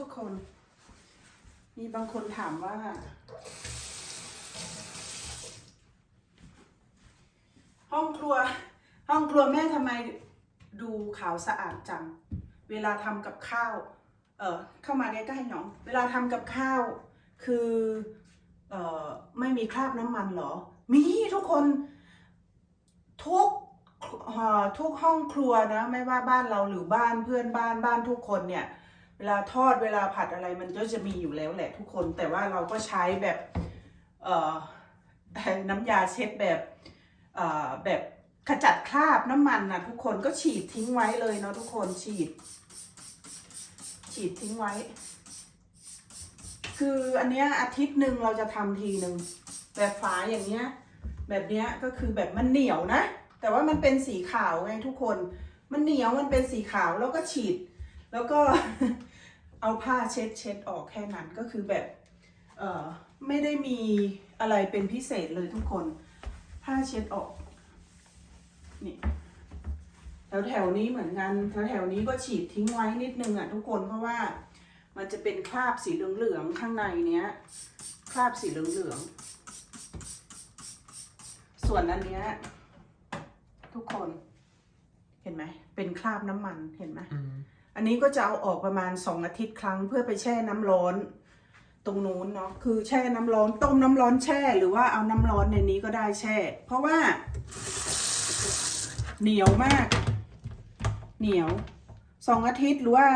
ทุกคน มีบางคนถามว่า ห้องครัว ห้องครัวแม่ทำไมดูขาวสะอาดจัง เวลาทำกับข้าว เออเข้ามาใกล้ๆหน้อง เวลาทำกับข้าว คือ เออไม่มีคราบน้ำมันหรอ มีทุกคน ทุกทุกห้องครัวนะ ไม่ว่าบ้านเราหรือบ้านเพื่อนบ้านบ้านทุกคนเนี่ย เวลาทอดเวลาผัดอะไรมันก็จะมีอยู่แล้วแหละทุกคนแต่ว่าเราก็ใช้แบบเอ่อน้ำยาเช็ดแบบเอ่อแบบขจัดคราบน้ำมันนะทุกคนก็ฉีดทิ้งไว้เลยเนาะทุกคนฉีด ฉีดทิ้งไว้ คืออันเนี้ยอาทิตย์หนึ่งเราจะทำทีหนึ่งแบบฝาอย่างเงี้ย แบบเนี้ยก็คือแบบมันเหนียวนะ แต่ว่ามันเป็นสีขาวไงทุกคน มันเหนียวมันเป็นสีขาวแล้วก็ฉีด แล้วก็เอาผ้าเช็ดเช็ดออกแค่นั้นก็คือแบบเออไม่ได้มีอะไรเป็นพิเศษเลยทุกคน ผ้าเช็ดออกนี่แถวแถวนี้เหมือนกันแถวแถวนี้ก็ฉีดทิ้งไว้นิดนึงอะทุกคนเพราะว่ามันจะเป็นคราบสีเหลืองๆข้างในเนี้ยคราบสีเหลืองๆส่วนอันเนี้ยทุกคนเห็นไหมเป็นคราบน้ำมันเห็นไหม อันนี้ก็จะเอาออกประมาณสองอาทิตย์ครั้งเพื่อไปแช่น้ำร้อน ตรงนู้นเนาะคือแช่น้ำร้อนต้มน้ำร้อนแช่หรือว่าเอาน้ำร้อนในนี้ก็ได้แช่ เพราะว่า เหนียวมาก เหนียวสองอาทิตย์หรือว่า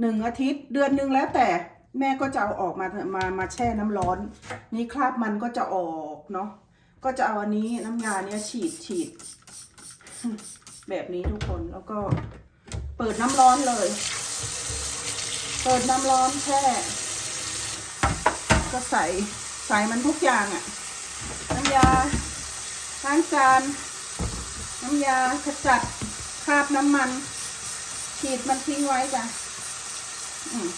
หนึ่งอาทิตย์เดือนหนึ่งแล้วแต่แม่ก็จะเอาออกมามามาแช่น้ำร้อน นี่คราบมันก็จะออกเนาะก็จะเอาอันนี้น้ำยาเนี้ยฉีดฉีดแบบนี้ทุกคนแล้วก็ เปิดน้ำร้อนเลย เปิดน้ำร้อนแช่ก็ใส่ใส่มันทุกอย่างอะ่ะ น้ำยาล้างจานน้ำยาขจัดคราบน้ำมัน ฉีดมันทิ้งไว้จ้ะอืม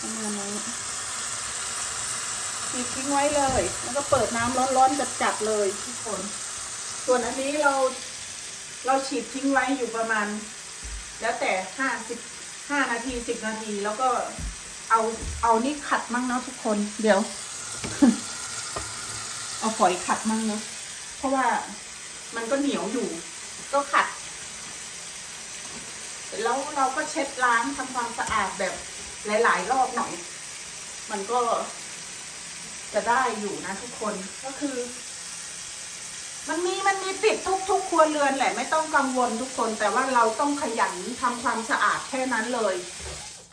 ประมาณนี้ฉีดทิ้งไว้เลย แล้วก็เปิดน้ำร้อนๆจัดๆเลยทุกคน ส่วนอันนี้เราเราฉีดทิ้งไว้อยู่ประมาณ แล้วแต่ห้าสิบห้านาทีสิบนาทีแล้วก็เอาเอานี่ขัดมั่งเนาะทุกคน เดี๋ยว เอาฝอยขัดมั่งเนาะเพราะว่ามันก็เหนียวอยู่ ก็ขัด แล้วเราก็เช็ดล้างทำความสะอาดแบบหลาย ๆ รอบหน่อย มันก็จะได้อยู่นะทุกคนก็คือ มันมีมันมีติดทุกทุกครัวเรือนแหละไม่ต้องกังวลทุกคน แต่ว่าเราต้องขยันทำความสะอาดแค่นั้นเลย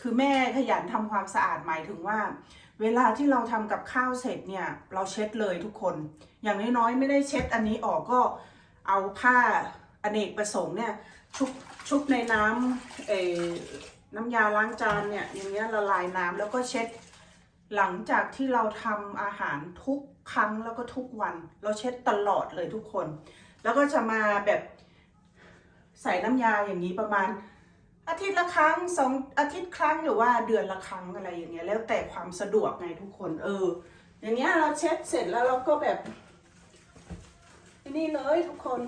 คือแม่ขยันทำความสะอาดหมายถึงว่า เวลาที่เราทำกับข้าวเสร็จเนี่ย เราเช็ดเลยทุกคน อย่างน้อยๆไม่ได้เช็ดอันนี้ออกก็เอาผ้าอเนกประสงค์เนี่ยชุบชุบในน้ำเอน้ำยาล้างจานเนี่ยอย่างเงี้ยละลายน้ำแล้วก็เช็ด หลังจากที่เราทำอาหารทุกครั้งแล้วก็ทุกวัน เราเช็ดตลอดเลยทุกคน แล้วก็จะมาแบบใส่น้ำยาอย่างนี้ประมาณ อาทิตย์ละครั้งสองอาทิตย์ครั้งหรือว่าเดือนละครั้งอะไรอย่างเงี้ยแล้วแต่ความสะดวกไงทุกคน เออ อย่างเงี้ยเราเช็ดเสร็จแล้วเราก็แบบนี่เลยทุกคน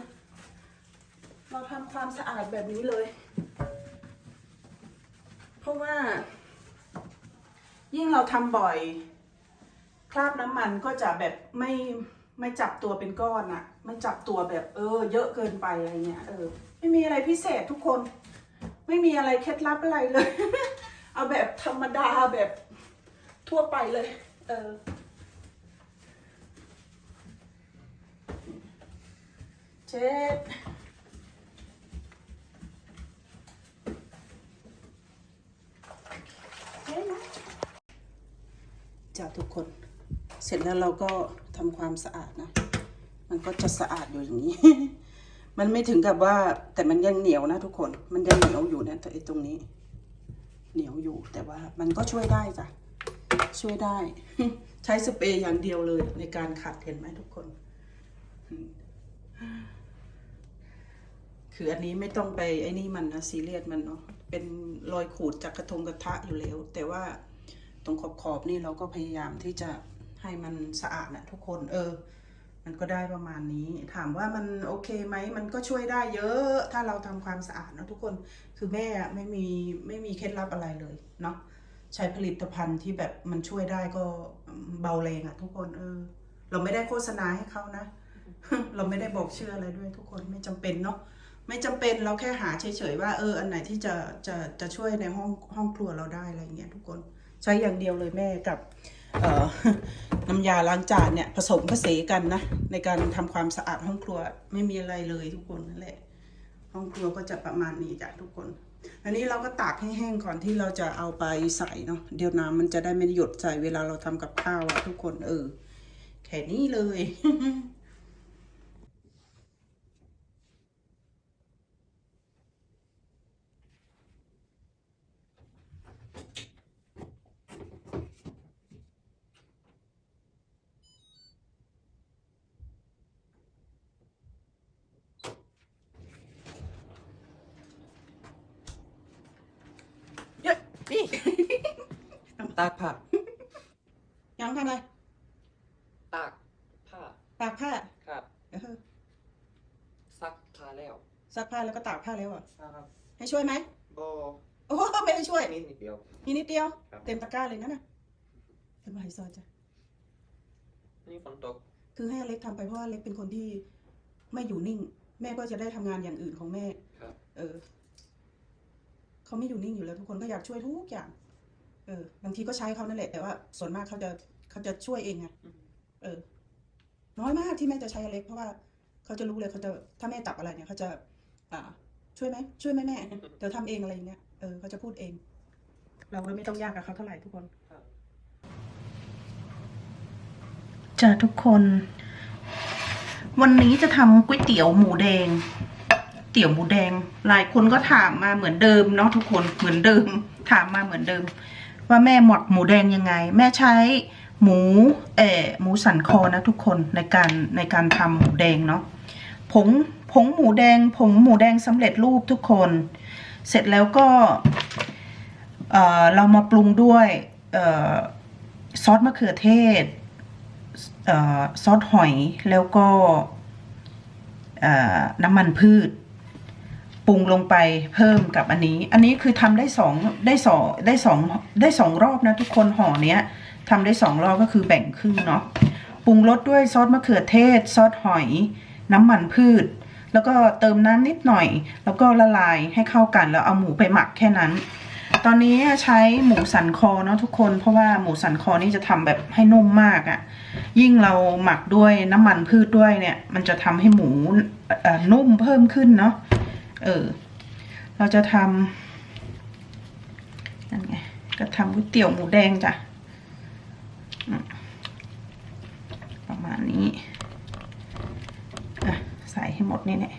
เราทำความสะอาดแบบนี้เลย เพราะว่า ยิ่งเราทำบ่อย คราบน้ำมันก็จะแบบไม่ไม่จับตัวเป็นก้อนอะไม่จับตัวแบบเออ เยอะเกินไปอะไรเงี้ยเออไม่มีอะไรพิเศษทุกคน ไม่มีอะไรเคล็ดลับอะไรเลย เอาแบบธรรมดาแบบทั่วไปเลย เออเช็ด เช็ดนะจ้า ทุกคน เสร็จแล้วเราก็ทำความสะอาดนะ มันก็จะสะอาดอยู่อย่างนี้ มันไม่ถึงกับว่าแต่มันยังเหนียวนะทุกคน มันยังเหนียวอยู่นะแต่ไอ้ตรงนี้ เหนียวอยู่แต่ว่ามันก็ช่วยได้จ้ะ ช่วยได้ ใช้สเปรย์อย่างเดียวเลยในการขัดเห็นไหมทุกคนคืออันนี้ไม่ต้องไปไอ้นี่มันนะซีเรียสมันเนาะเป็นรอยขูดจากกระทงกระทะอยู่แล้ว แต่ว่า ตรงขอบขอบนี่เราก็พยายามที่จะให้มันสะอาดนะทุกคนเออ มันก็ได้ประมาณนี้ ถามว่ามันโอเคไหมมันก็ช่วยได้เยอะ ถ้าเราทำความสะอาดนะทุกคนคือแม่อะไม่มีไม่มีเคล็ดลับอะไรเลยเนาะใช้ผลิตภัณฑ์ที่แบบมันช่วยได้ก็เบาแรงอะทุกคนเออ เราไม่ได้โฆษณาให้เขานะ เราไม่ได้บอกชื่ออะไรด้วยทุกคนไม่จำเป็นเนาะไม่จำเป็นเราแค่หาเฉยๆว่าเอออันไหนที่จะจะจะช่วยในห้องห้องครัวเราได้อะไรเงี้ยทุกคน ใช้อย่างเดียวเลยแม่กับน้ำยาล้างจานเนี่ยผสมผสากันนะ ในการทำความสะอาดห้องครัวไม่มีอะไรเลยทุกคนนั่นแหละ ห้องครัวก็จะประมาณนี้จ้ะทุกคน อันนี้เราก็ตากให้แห้งก่อนที่เราจะเอาไปใส่เนาะเดี๋ยวน้ำมันจะได้ไม่หยดใส่เวลาเราทำกับข้าวอะทุกคนเออแค่นี้เลยอะนี่ ตากผ้ายังทำอะไร ตากผ้าตากผ้าครับเออซักผ้าแล้วซักผ้าแล้วก็ตากผ้าแล้วอะ ครับให้ช่วยไหมโบโอ้ไม่ให้ช่วยนิดนิดเดียว นี่นิดเดียว ครับ เต็มตะกร้าเลยนะน่ะเต็มไฮโซจ้ะ นี่ฝนตกคือให้อเล็กทำไปเพราะว่าอเล็กเป็นคนที่ไม่อยู่นิ่ง แม่ก็จะได้ทำงานอย่างอื่นของแม่ ครับ เออเขาไม่อยู่นิ่งอยู่แล้วทุกคนก็อยากช่วยทุกอย่าง เออบางทีก็ใช้เขานั่นแหละแต่ว่าส่วนมากเขาจะเขาจะช่วยเองไงเออ น้อยมากที่แม่จะใช้อเล็ก เพราะว่าเขาจะรู้เลยเขาจะถ้าแม่ตักอะไรเนี่ยเขาจะ อ่า ช่วยไหมช่วยไหมแม่เดี๋ยวทำเองอะไรอย่างเงี้ยเออเขาจะพูดเอง เราก็ไม่ต้องยากกับเขาเท่าไหร่ทุกคนครับจ้าทุกคน วันนี้จะทำก๋วยเตี๋ยวหมูแดง เตี๋ยวหมูแดง หลายคนก็ถามมาเหมือนเดิมเนาะทุกคนเหมือนเดิม ถามมาเหมือนเดิม ว่าแม่หมักหมูแดงยังไง แม่ใช้หมูเออหมูสันคอนะทุกคนในการในการทำหมูแดงเนาะผงผงหมูแดงผงหมูแดงสำเร็จรูปทุกคน เสร็จแล้วก็เอ่อเรามาปรุงด้วยเอ่อซอสมะเขือเทศเอ่อซอสหอยแล้วก็เออน้ำมันพืช ปรุงลงไปเพิ่มกับอันนี้ อันนี้คือทำได้สองได้สองได้สองได้สองรอบนะทุกคนห่อเนี้ยทำได้สองรอบก็คือแบ่งครึ่งเนาะปรุงรสด้วยซอสมะเขือเทศ ซอสหอย น้ำมันพืช แล้วก็เติมน้ำนิดหน่อย แล้วก็ละลายให้เข้ากันแล้วเอาหมูไปหมักแค่นั้น ตอนนี้ใช้หมูสันคอเนาะทุกคนเพราะว่าหมูสันคอนี่จะทำแบบให้นุ่มมากอะ่ะ ยิ่งเราหมักด้วยน้ำมันพืชด้วยเนี่ย มันจะทำให้หมูนุ่มเพิ่มขึ้นเนาะ เออ เราจะทำนั่นไง ก็ทำก๋วยเตี๋ยวหมูแดงจ้ะ ประมาณนี้ อะ ใส่ให้หมดนี่เนี่ย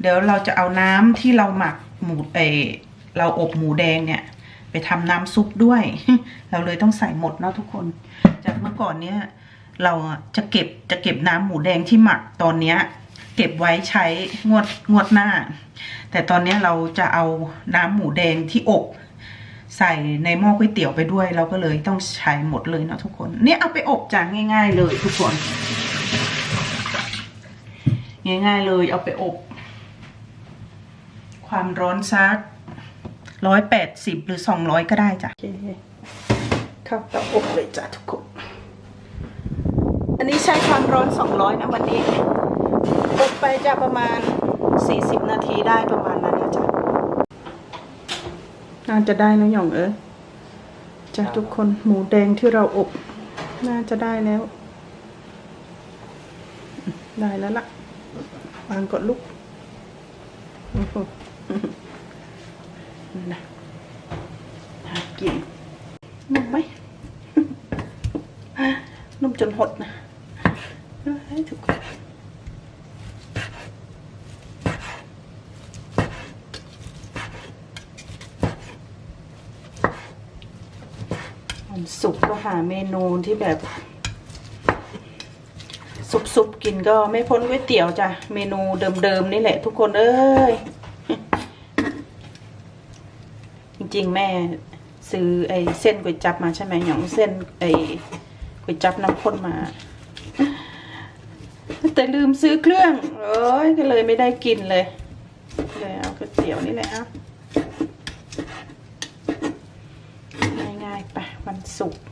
เดี๋ยวเราจะเอาน้ำที่เราหมักหมูเอเราอบหมูแดงเนี่ย ไปทำน้ำซุปด้วย เราเลยต้องใส่หมดเนาะทุกคน จากเมื่อก่อนเนี้ยเราจะเก็บจะเก็บน้ำหมูแดงที่หมักตอนเนี้ย เก็บไว้ใช้งวดงวดหน้า แต่ตอนนี้เราจะเอาน้ำหมูแดงที่อบใส่ในหม้อก๋วยเตี๋ยวไปด้วย เราก็เลยต้องใช้หมดเลยเนาะทุกคน เนี่ยเอาไปอบจานง่าย ๆ เลยทุกคน ง่าย ๆ เลยเอาไปอบ ความร้อนสักร้อยแปดสิบหรือสองร้อยก็ได้จ้ะเคเข้าเตาอบเลยจ้ะทุกคน อันนี้ใช้ความร้อนสองร้อยนะวันนี้ อบไปจะประมาณสี่สิบนาทีได้ประมาณนั้นนะจ๊ะน่าจะได้แล้วหย่องเอ้ยจ้ะทุกคนหมูแดงที่เราอบ น่าจะได้แล้ว ได้แล้วล่ะวางกดลุกโอ้โหนั่นนะหากินนุ่มไหมนุ่มจนหดนะให้ทุกคนวันศุกร์ก็หา เมนูที่แบบซุปๆกินก็ไม่พ้นก๋วยเตี๋ยวจ้ะ เมนูเดิมๆนี่แหละทุกคนเอ้ย จริงๆ แม่ซื้อไอ้เส้นก๋วยจับมาใช่ไหมหยองเส้นไอ้ก๋วยจับน้ำข้นมา แต่ลืมซื้อเครื่องโอ้ยก็เลยไม่ได้กินเลยเลยเอาก๋วยเตี๋ยวนี่แหละฮะง่ายๆไปวันศุกร์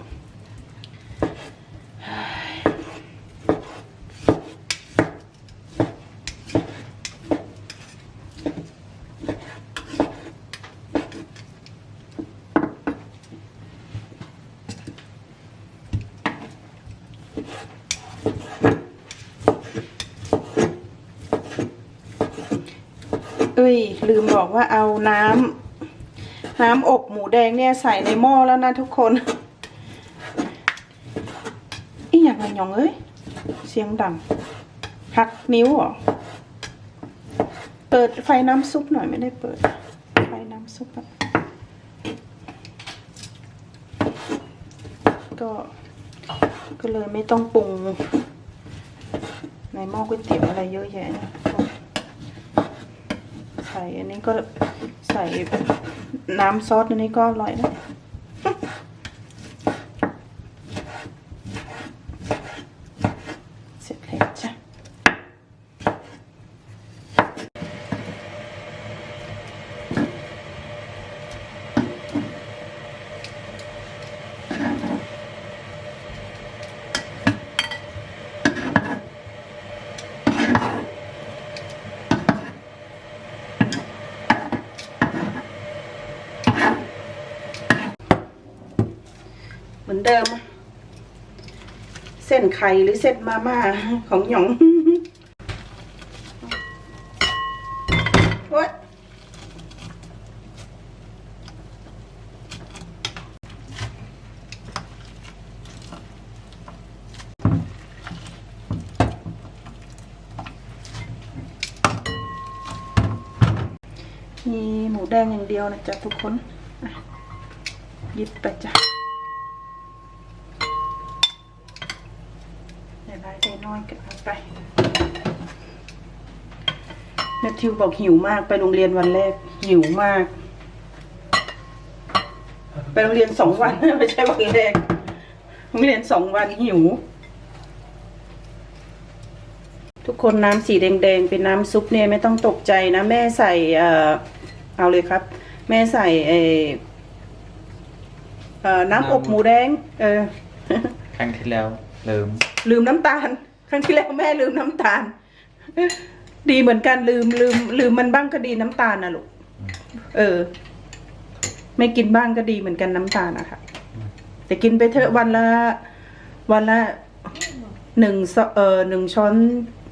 อ้ยลืมบอกว่าเอาน้ำน้ำอบหมูแดงเนี่ยใส่ในหม้อแล้วนะทุกคนอีอย่างไรยองเอ้ยเสียงดังหักนิ้วเหรอเปิดไฟน้ำซุปหน่อยไม่ได้เปิด ไฟน้ำซุปอะก็ก็เลยไม่ต้องปรุง ในหม้อก๋วยเตี๋ยวอะไรเยอะแยะ อันนี้ก็ใส่น้ำซอสอันนี้ก็อร่อยนะ เหมือนเดิม เส้นไข่หรือเส้นมาม่าของหยองโอ๊ยมีหมูแดงอย่างเดียวนะจ๊ะทุกคนหยิบไปจ้ะ ในรายใจน้อยกันเอาไปแม ทธิวบอกหิวมาก ไปโรงเรียนวันแรก หิวมาก ไปโรงเรียนสองวัน ไม่ใช่วันแรกโรงเรียนสองวันหิว ทุกคนน้ำสีแดงๆ เป็นน้ำซุปเนี่ยไม่ต้องตกใจนะ แม่ใส่เอ่อเอาเลยครับ แม่ใส่เอ่อเอ่อน้ำอบหมูแดง เออ ครั้งที่แล้วเริ่มลืมน้ำตาล ครั้งที่แล้วแม่ลืมน้ำตาล ดีเหมือนกันลืมลืมลืมมันบ้างก็ดีน้ำตาลนะลูกเออ ไม่กินบ้างก็ดีเหมือนกันน้ำตาลนะคะแต่กินไปเถอะวันละ วันละหนึ่งซเออหนึ่งช้อน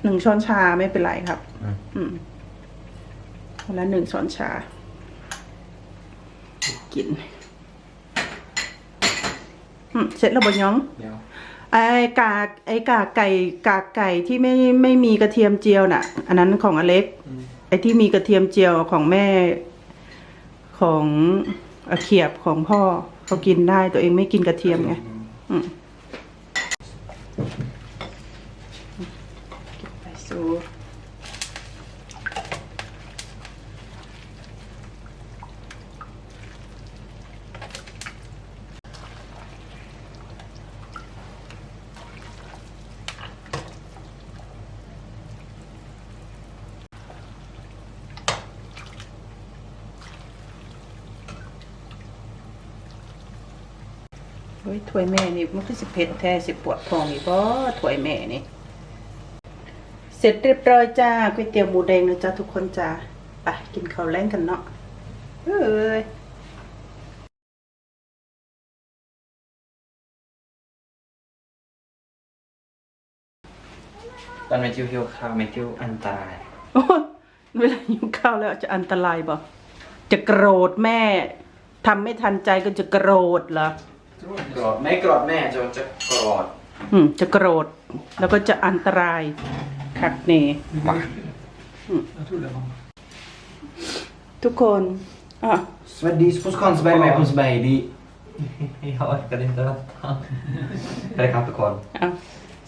หนึ่งช้อนชาไม่เป็นไรครับ อืม อืมวันละหนึ่งช้อนชา กินอืมเสร็จแล้วบย้อง เดี๋ยว ไอ้กากไอ้กากไก่กากไก่ที่ไม่ไม่มีกระเทียมเจียวน่ะ อันนั้นของอเล็กอืมไอ้ที่มีกระเทียมเจียวของแม่ของอาเขียบของพ่อเขากินได้ตัวเองไม่กินกระเทียมไงอืมเก็บไปสู เฮ้ยถ้วยแม่นี่มันคือสิเผ็ดแท้สิปวดท้องอีกบ่ถ้วยแม่นี่ เสร็จเรียบร้อยจ้าก๋วยเตี๋ยวหมูแดงนะจ้าทุกคนจ้าไปกินข้าวแรงกันเนาะเอ้ยตอนเมจิวหิวข้าวเมจิวอันตรายโอ้ยเวลาหิวข้าวแล้วจะอันตรายบ่จะโกรธแม่ทำไม่ทันใจก็จะโกรธเหรอ กรอดไม่กรอดแม่จะจะกรอดอืม จะโกรธแล้วก็จะอันตรายคักเนปะทุกคนอะ สวัสดีสุสคอนสบายไหมคุณสบายดี jag orkar inte vänta สวัสดีครับทุกคนอะ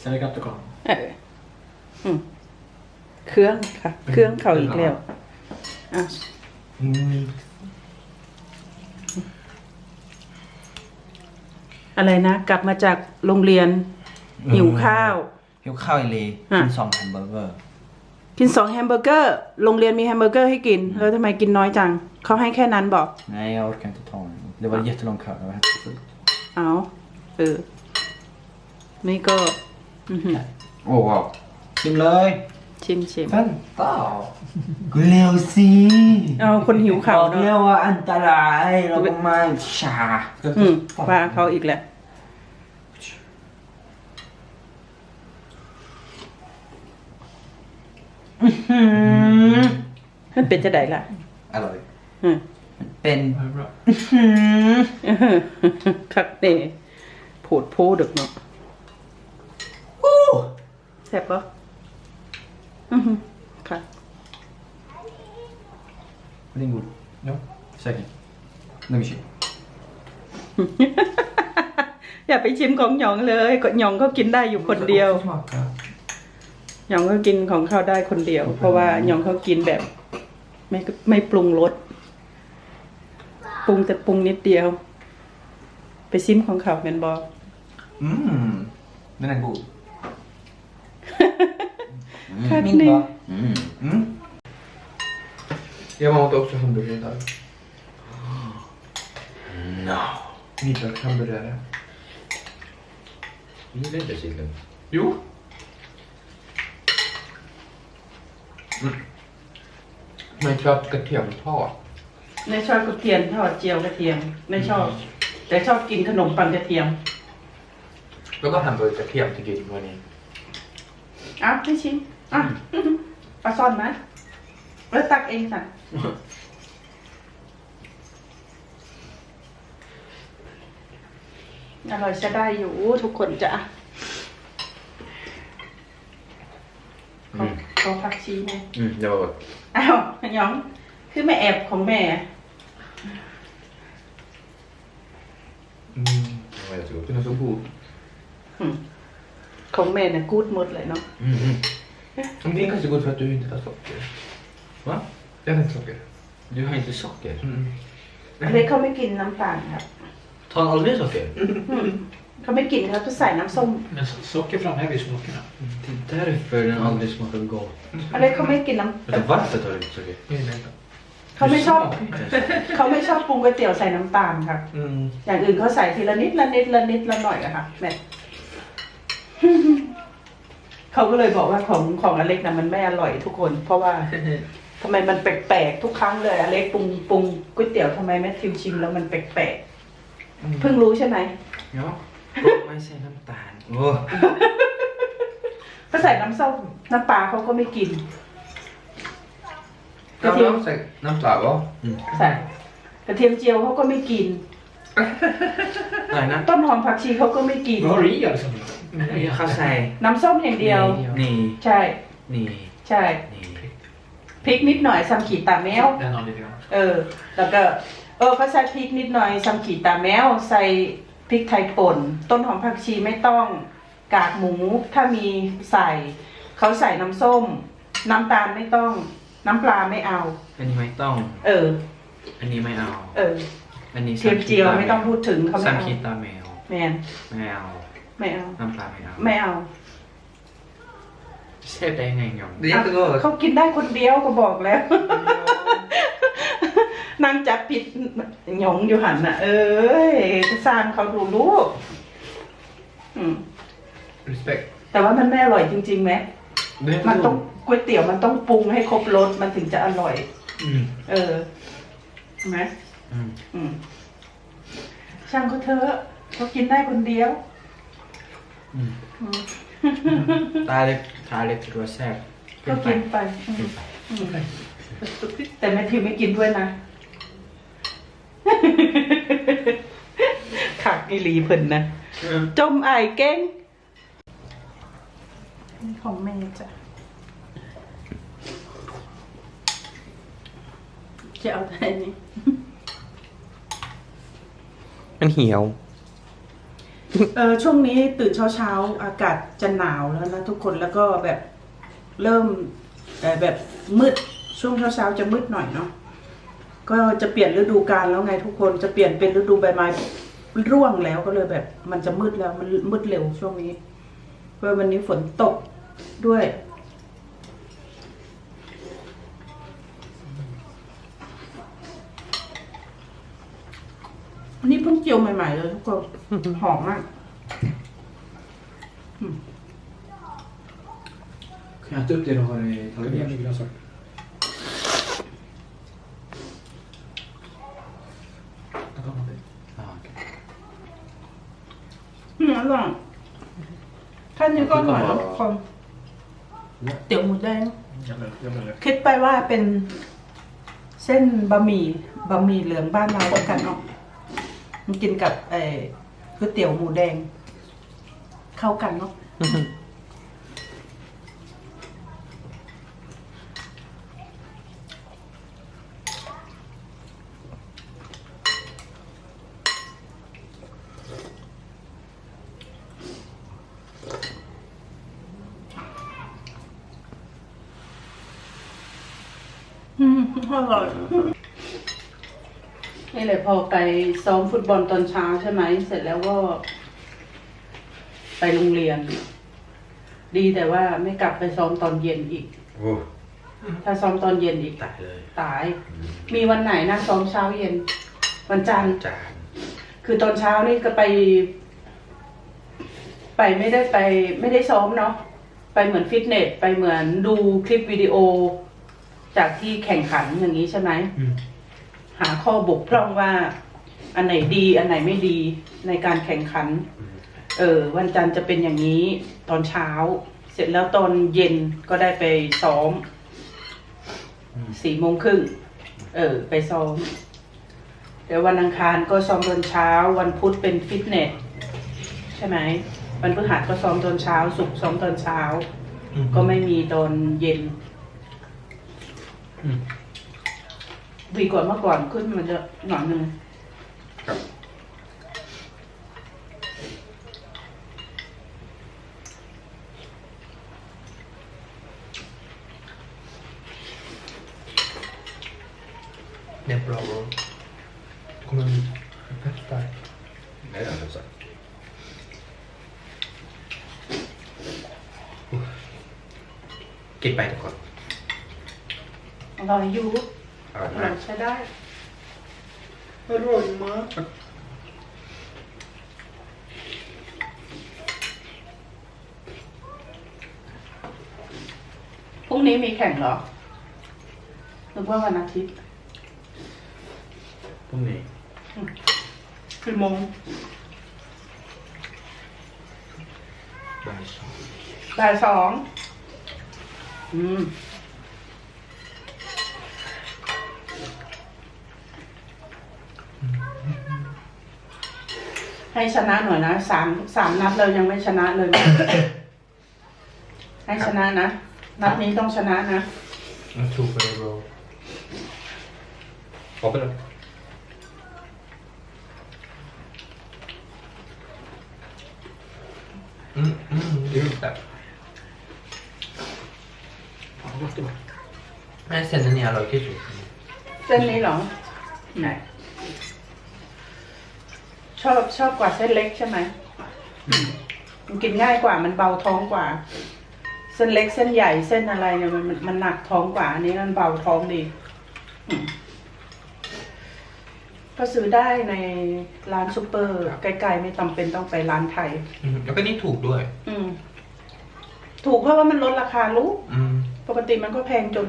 สวัสดีครับทุกคนเอออืมเครื่องค่ะ เครื่องเขาอีกแล้วอะ อะไรนะ กลับมาจากโรงเรียน หิวข้าว หิวข้าวอีหลีอะกินสองแฮมเบอร์เกอร์กินสองแฮมเบอร์เกอร์โรงเรียนมีแฮมเบอร์เกอร์ให้กิน แล้วทำไมกินน้อยจัง เขาให้แค่นั้นบอก Nej, jag orkar inte ta den. Det var jättelång kö. Jag var helt full. เอาเออ นี่ก็อือหือ Åh, wow. Sim löj. ชิมชิม Vänta. Gå ner och se. เอาคนหิวข่าวเนอะ Jag var inte där. Jag var med. Tja. อืมว่าเขาอีกแหละ Mm. มันเป็นจะไดล่ะ Halloj. อืม Ben. คักเน่โผดโพดึกเนาะ Oh. แซ่บปะ อือหือค่ะ Är den god? Ja. Säkert. Nu vi kör. อย่าไปชิมของหยองเลยก็หยองเขากินได้อยู่คนเดียว Smaka. หยองเขากินของเขาได้คนเดียว เพราะว่าหยองเขากินแบบ ไม่ไม่ปรุงรสปรุงแต่ปรุงนิดเดียว ไปซิมของเขาแมนบอ Mm. Den är god. คั ก Min เน่ va? Mm. Mm. Jag åt också hamburgare där. No. Middagshamburgare. Jag gillar inte sillen. Jo. Men knappt grattemtart. ในชอบกระเทียมทอดเจียวกระเทียมในชอบ แต่ชอบกินขนมปังกระเทียม Då går hamburgare gratem till gud vad ni. อะไม่ชิม อะปลาซ่อนไหมแล้วตักเองค่ะอร่อยจะได้อยู่ทุกคนจะขอขอผักชีไหม Mm, det var gott. อ้าวหยอง คือแม่แอบของแม่ Mm. Det var jättegott. Den är så god. อืมของแม่น่ะกูดหมดเลยเนาะ Mm. mm. Men det är kanske god för att du inte tar socker. Va? Jag har inte socker. Du har inte socker? Mm. อเล็กเขาไม่กินน้ำตาลครับ Tar han aldrig socker? อืมเขาไม่กินเขาจะใส่น้ำส้ม Men so- socker framhäver ju smakerna. Det är därför den aldrig smakar gott. อเล็กเขาไม่กินน้ Vänta, varför tar du inte socker? Nej, nej, nej. ำเขาไม่ชอบ Det smakar inte ens. เขาไม่ชอบปรุงก๋วยเตี๋ยวใส่น้ำตาลครับ Mm. อย่างอื่นเขาใส่ทีละนิดละนิดละนิดละหน่อยอะค่ะแม่ เขาก็เลยบอกว่าของของอเล็กนะมันไม่อร่อยทุกคน เพราะว่าทำไมมันแปลกๆทุกครั้งเลยอเล็กปรุงปรุงก๋วยเตี๋ยวทำไมแม่ทิวชิมแล้วมันแปลกๆเพิ่งรู้ใช่ไหม Ja. Låt mig se hämtan. Åh. ก็ใส่น้ำส้มน้ำปลาเขาก็ไม่กินกระ Ja, เทียม men säkert. Namnsdag, va? ใส่กระเทียมเจียวเขาก็ไม่กิน Nej, nej. ต้นหอมผักชีเขาก็ไม่กิน Vad har du i alltså? Jag kan säga น้ำส้มอย่างเดียว ni, ใช่ ni, ใช่ ni. พริกนิดหน่อยซัมขีตาแมว Den har lite grann. เออ แล้วก็ เออเขาใส่พริกนิดหน่อยซัมขีตาแมว ใส่พริกไทยป่น ต้นหอมผักชีไม่ต้อง กากหมู ถ้ามีใส่ เขาใส่น้ำส้ม น้ำตาลไม่ต้อง น้ำปลาไม่เอา อันนี้ไม่ต้อง เออ อันนี้ไม่เอา เออ อันนี้เทียมเจียวไม่ต้องพูดถึงเขาไม่สามเอาขีดตาแมวแมนไม่เอา ไม่เอา น้ำปลาไม่เอาไม่เอาเชฟได้ไงยอง Det är jättegott. เขากินได้คนเดียวก็บอกแล้ว นางจับผิดหยองอยู่หันน่ะ เอ้ยสร้างเขาดูลูกอืม Respekt. แต่ว่ามันไม่อร่อยจริงๆไหม Det är มันต้อง god. ก๋วยเตี๋ยวมันต้องปรุงให้ครบรสมันถึงจะอร่อย Mm. เออใช่ไหมอืมอืมช่างเขาเถอะเขากินได้คนเดียวอืมอืม ตาเล็กตาเล็กตัวแซ่บก็กินไปอืมอืมแต่แม่ทิวไม่กินด้วยนะขักอีหลีเพิ่นนะ จมไอายเก้งนี่ของแม่จ้ะ จะเอาอะไรนี่มันเหี่ยว เออช่วงนี้ตื่นเช้าเช้าๆอากาศจะหนาวแล้วนะทุกคนแล้วก็แบบเริ่มแบบมืดช่วงเช้าเช้าๆจะมืดหน่อยเนาะก็จะเปลี่ยนฤดูกาลแล้วไงทุกคนจะเปลี่ยนเป็นฤดูใบไม้ร่วงแล้วก็เลยแบบ มันจะมืดแล้วมันมืดเร็วช่วงนี้เพราะวันนี้ฝนตกด้วย อันนี้เพิ่งเจียวใหม่ๆเลยทุกคนหอมมาก Kan jag äta upp det du har i tallriken? med grönsaker? Jag tar någonting. Ah, okej. อืมอร่อยท่านนี้ก็อร่อยนะทุกคนเตี๋ยวหมูแดง Jag vill, jag vill. คิดไปว่าเป็นเส้นบะหมี่บะหมี่เหลืองบ้านเราแล้วกันเนาะ มันกินกับไอ้ก๋วยเตี๋ยวหมูแดง เข้ากันเนาะ อืมอร่อยนี่เลย พอไปซ้อมฟุตบอลตอนเช้าใช่ไหม เสร็จแล้วก็ ไปโรงเรียน ดีแต่ว่าไม่กลับไปซ้อมตอนเย็นอีก Oh, ถ้าซ้อมตอนเย็นอีกตายเลยตาย มีวันไหนนะซ้อมเช้าเย็น วันจันทร์ จานคือตอนเช้านี่ก็ไป ไปไม่ได้ไป ไม่ได้ซ้อมเนาะไปเหมือนฟิตเนส ไปเหมือนดูคลิปวิดีโอ จากที่แข่งขันอย่างนี้ใช่ไหม หาข้อบกพร่องว่า อันไหนดีอันไหนไม่ดีในการแข่งขัน เออวันจันทร์จะเป็นอย่างนี้ตอนเช้า เสร็จแล้วตอนเย็นก็ได้ไปซ้อมสี่โมงครึ่งเออ ไปซ้อมเดี๋ยววันอังคารก็ซ้อมตอนเช้า วันพุธเป็นฟิตเนสใช่ไหมวันพฤหัสก็ซ้อมตอนเช้าศุกร์ซ้อมตอนเช้า ก็ไม่มีตอนเย็น ดีกว่าเมื่อก่อนขึ้นมันจะหน่อยหนึ่งครับ Det är bra bro. Det kommer bli fett starkt. Det är det så. Gitt på etterkort. อร่อยอยู่ Ja, อร่อย nej. ใช้ได้ อร่อยมากพรุ่งนี้มีแข่งเหรอนึกว่าวันอาทิตย์พรุ่งนี้กี่โมงบ่ายสองบ่ายสองอืม ให้ชนะหน่อยนะสามสามนัดเรายังไม่ชนะเลย ให้ชนะนะนัดนี้ต้องชนะนะ Jag tror på det bro. พอไปเลย Mm, mm, det är gott där. Fan vad gott det var. Men sen är ni alla okej så. เส้นนี้เหรอ ไหน ชอบชอบกว่าเส้นเล็กใช่ไหมอืมมันกินง่ายกว่ามันเบาท้องกว่า เส้นเล็กเส้นใหญ่เส้นอะไรเนี่ยมันมันมันหนักท้องกว่าอันนี้มันเบาท้องดีอืมก็ซื้อได้ในร้านซูเปอร์ใกล้ๆไม่จำเป็นต้องไปร้านไทย Mm. แล้วก็นี่ถูกด้วย อืม ถูกเพราะว่ามันลดราคารู้อืม ปกติมันก็แพงจน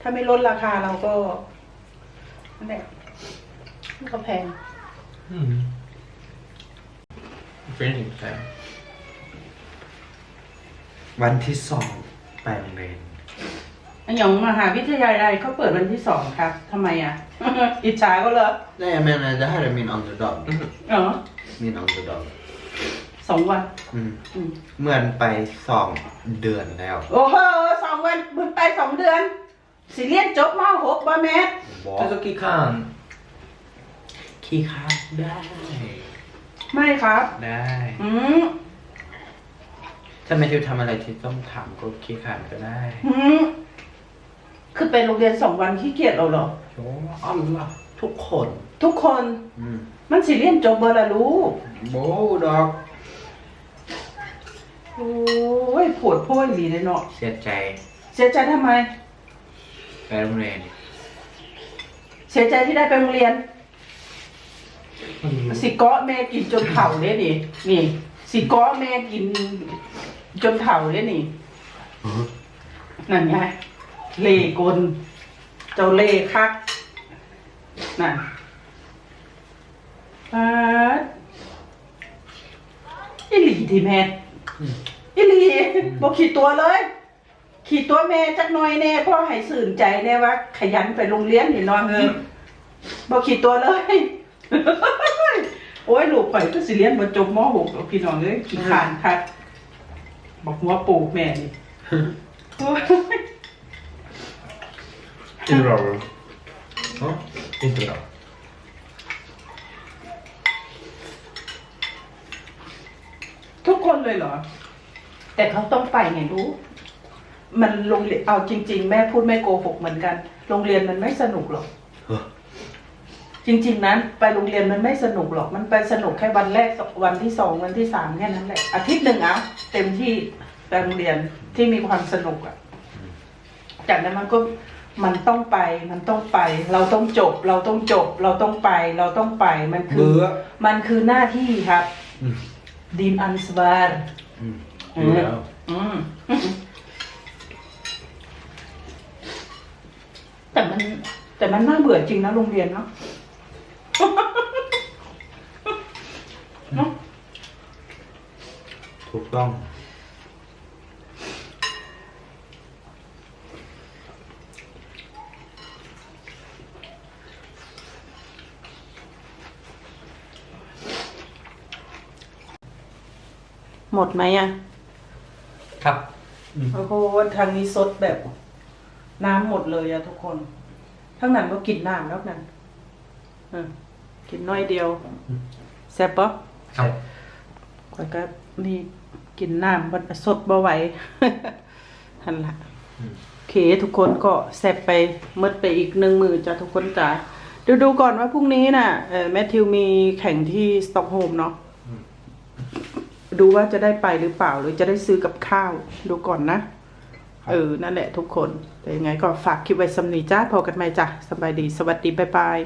ถ้าไม่ลดราคาเราก็นั่นแหละมันก็แพง อืม Finns inte så här. วันที่สองไปโรงเรียนอันหยองมหาวิทยาลัยเขาเปิดวันที่สองครับทำไมอะ อิจฉาก็เหรอ Nej jag menar det här är min andra dag. เออ Min andra dag. สองวัน อืมอืม เหมือนไปสองเดือนแล้วโอ้โหสองวันมึงไปสองเดือน สิเรียนจบมหกบ่แม่บอก Alltså Kikan. ขี้ค้างได้ ไม่ครับ ได้ อืมถ้าไม่ทิวทำอะไรที่ต้องถามก็ขี้ขานก็ได้อืมคือไปโรงเรียนสองวันขี้เกียจเราเหรอ Ja, alla. ทุกคน ทุกคนอืมมันสิเรียนจบเบอร์ละลูกโบดอก โอ้ยปวดโพ่อยดีเลยเนาะเสียใจเสียใจทำไม ไปโรงเรียนเสียใจที่ได้ไปโรงเรียน สิเกาะแม่กินจนเผาเลยนี่นี่สิเกาะแม่กิน จนเผาเลยนี่นั่นไงเล่กล เจ้าเล่คักนั่นปาดอีหลีที่แม่อีหลีบอกขีดตัวเลย ขีดตัวแม่จักหน่อยแน่พ่อให้สื่นใจแน่ว่า ขยันไปโรงเรียนนี่เนอนเออบอกขีดตัวเลย โอ้ยลูกข่อยก็สิเรียนบ่จบม .6 หรอกพี่น้องเอ้ยขี้ขานคักบอกหัวปูกแม่นี่โอ้ย Inte bra bro. Ja. Inte bra. ทุกคนเลยเหรอ แต่เขาต้องไปไงรู้ มันโรงเรียนเอาจริง ๆ แม่พูดไม่โกหกเหมือนกัน โรงเรียนมันไม่สนุกหรอก จริง ๆ นั้นไปโรงเรียนมันไม่สนุกหรอกมันไปสนุกแค่วันแรกวันที่สองวันที่สามแค่นั้นแหละอาทิตย์หนึ่งอะเต็มที่ไปโรงเรียนที่มีความสนุกอะจากนั้นมันก็มันต้องไปมันต้องไป เราต้องจบ เราต้องจบ เราต้องไป เราต้องไปมันคือ Bua. มันคือหน้าที่ครับดีมอันสวาร์ Mm. อืม Ja. อืมแต่มันแต่มันน่าเบื่อจริงนะโรงเรียนเนาะ ถูกต้อง หมดไหมอะ ครับ โอ้โหทางนี้ซดแบบ น้ำหมดเลยอะทุกคน ทั้งนั้นก็กินน้ำแล้วนั่นอืม กินน้อยเดียวแซ่บปะครับแล้วก็นี่กินน้ำมันสดบ่ไหวหันละโอเคทุกคนก็แซ่บไปหมดไปอีกหนึ่งมือจ้ะทุกคนจ้ะดูดูก่อนว่าพรุ่งนี้น่ะเออแมทธิวมีแข่งที่สต็อกโฮล์มเนาะดูว่าจะได้ไปหรือเปล่าหรือจะได้ซื้อกับข้าวดูก่อนนะ เออ นั่นแหละทุกคน แต่ยังไงก็ฝากคลิปไว้สำนีจ้าพอกันไหมจ้ะสบายดี สวัสดี บ๊ายบาย